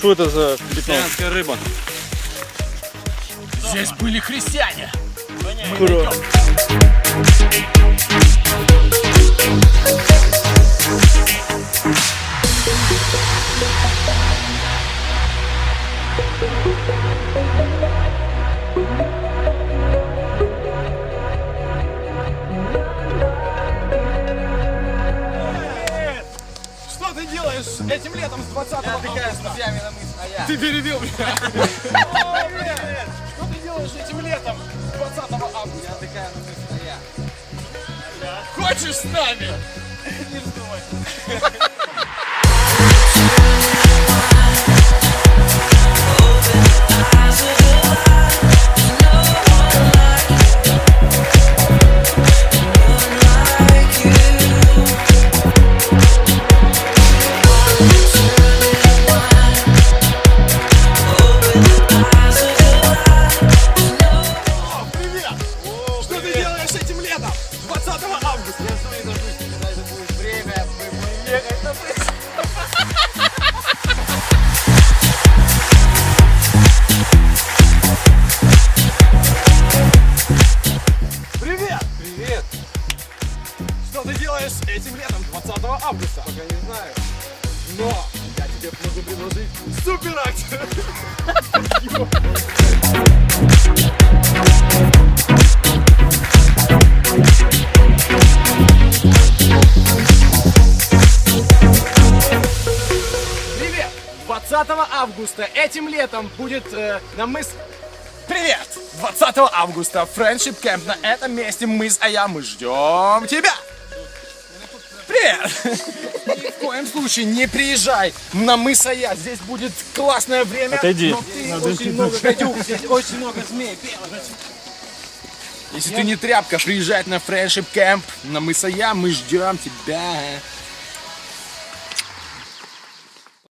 Что это за? Океанская рыба. Здесь были христиане. Ура. Делаешь этим летом с 20 Отдыхаю с друзьями на мыс, а я. Ты перебил меня. Что ты делаешь этим летом 20 августа? Я отдыхаю на мыс, а я. Хочешь с нами? Не вздумай. этим летом 20 августа? Пока не знаю. Но я тебе могу предложить супер акцию. Привет! 20 августа этим летом будет э, на мыс... Привет! 20 августа Friendship Camp на этом месте мыс, а я мы ждем тебя! Привет! Ни в коем случае не приезжай на мыс я. Здесь будет классное время. Отойди. Но ты очень много гадюк, здесь очень много змей. белых. Если ты не тряпка, приезжай на Friendship Camp на мыс я, мы ждем тебя.